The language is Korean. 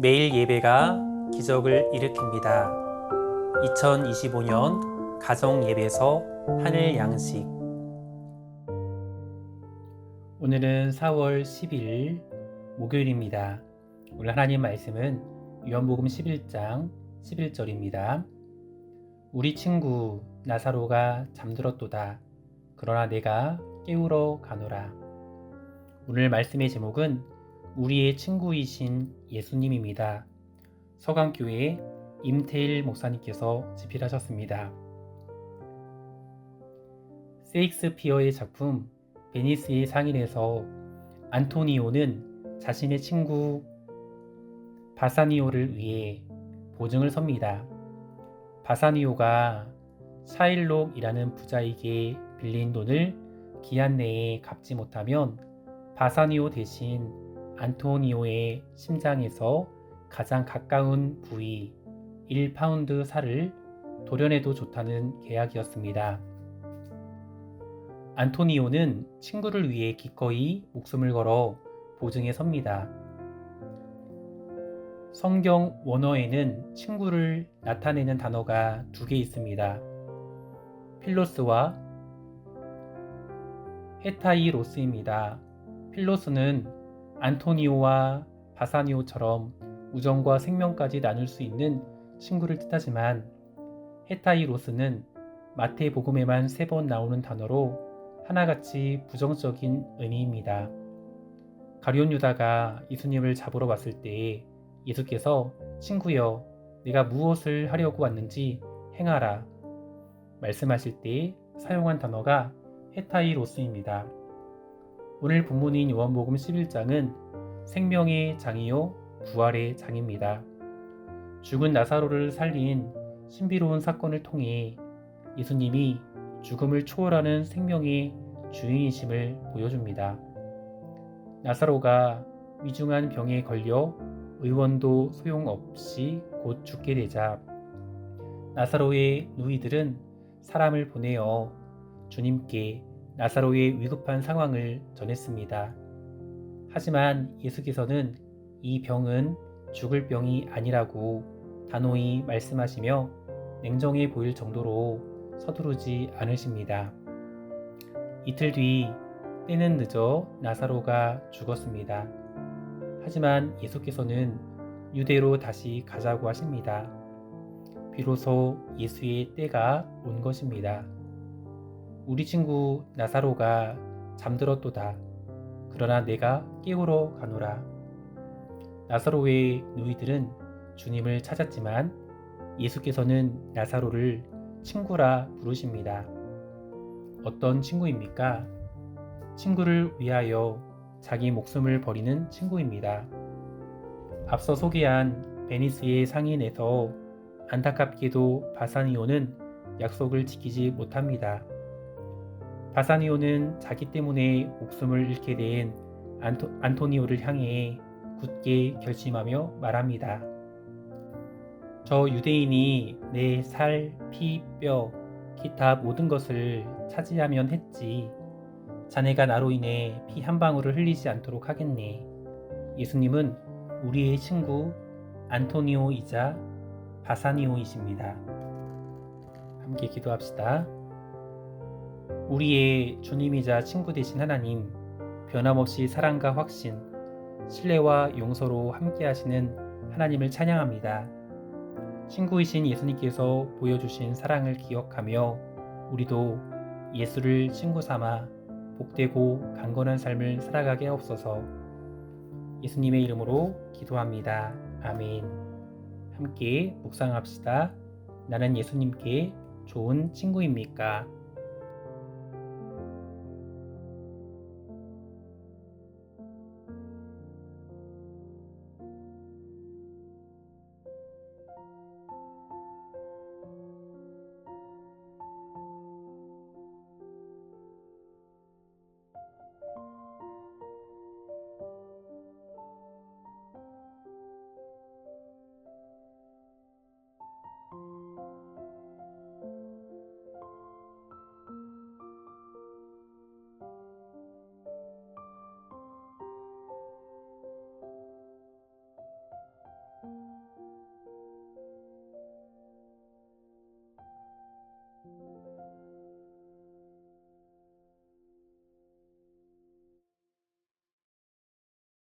매일 예배가 기적을 일으킵니다. 2025년 가정 예배서 하늘 양식 오늘은 4월 10일 목요일입니다. 오늘 하나님 말씀은 요한복음 11장 11절입니다. 우리 친구 나사로가 잠들었도다. 그러나 내가 깨우러 가노라. 오늘 말씀의 제목은 우리의 친구이신 예수님입니다. 서강교회 임태일 목사님께서 집필하셨습니다. 세익스피어의 작품 베니스의 상인에서 안토니오는 자신의 친구 바사니오를 위해 보증을 섭니다. 바사니오가 샤일록이라는 부자에게 빌린 돈을 기한 내에 갚지 못하면 바사니오 대신 안토니오의 심장에서 가장 가까운 부위 1파운드 살을 도려내도 좋다는 계약이었습니다. 안토니오는 친구를 위해 기꺼이 목숨을 걸어 보증에 섭니다. 성경 원어에는 친구를 나타내는 단어가 두 개 있습니다. 필로스와 헤타이로스입니다. 필로스는 안토니오와 바사니오처럼 우정과 생명까지 나눌 수 있는 친구를 뜻하지만 헤타이로스는 마태복음에만 세 번 나오는 단어로 하나같이 부정적인 의미입니다. 가룟 유다가 예수님을 잡으러 왔을 때 예수께서 친구여 내가 무엇을 하려고 왔는지 행하라 말씀하실 때 사용한 단어가 헤타이로스입니다. 오늘 본문인 요한복음 11장은 생명의 장이요 부활의 장입니다. 죽은 나사로를 살린 신비로운 사건을 통해 예수님이 죽음을 초월하는 생명의 주인이심을 보여줍니다. 나사로가 위중한 병에 걸려 의원도 소용없이 곧 죽게 되자 나사로의 누이들은 사람을 보내어 주님께 나사로의 위급한 상황을 전했습니다. 하지만 예수께서는 이 병은 죽을 병이 아니라고 단호히 말씀하시며 냉정해 보일 정도로 서두르지 않으십니다. 이틀 뒤 때는 늦어 나사로가 죽었습니다. 하지만 예수께서는 유대로 다시 가자고 하십니다. 비로소 예수의 때가 온 것입니다. 우리 친구 나사로가 잠들었도다. 그러나 내가 깨우러 가노라. 나사로의 누이들은 주님을 찾았지만 예수께서는 나사로를 친구라 부르십니다. 어떤 친구입니까? 친구를 위하여 자기 목숨을 버리는 친구입니다. 앞서 소개한 베니스의 상인에서 안타깝게도 바사니오는 약속을 지키지 못합니다. 바사니오는 자기 때문에 목숨을 잃게 된 안토, 안토니오를 향해 굳게 결심하며 말합니다. 저 유대인이 내 살, 피, 뼈, 기타 모든 것을 차지하면 했지. 자네가 나로 인해 피 한 방울을 흘리지 않도록 하겠네. 예수님은 우리의 친구 안토니오이자 바사니오이십니다. 함께 기도합시다. 우리의 주님이자 친구 되신 하나님, 변함없이 사랑과 확신, 신뢰와 용서로 함께 하시는 하나님을 찬양합니다. 친구이신 예수님께서 보여주신 사랑을 기억하며 우리도 예수를 친구 삼아 복되고 강건한 삶을 살아가게 하옵소서 예수님의 이름으로 기도합니다. 아멘. 함께 묵상합시다. 나는 예수님께 좋은 친구입니까?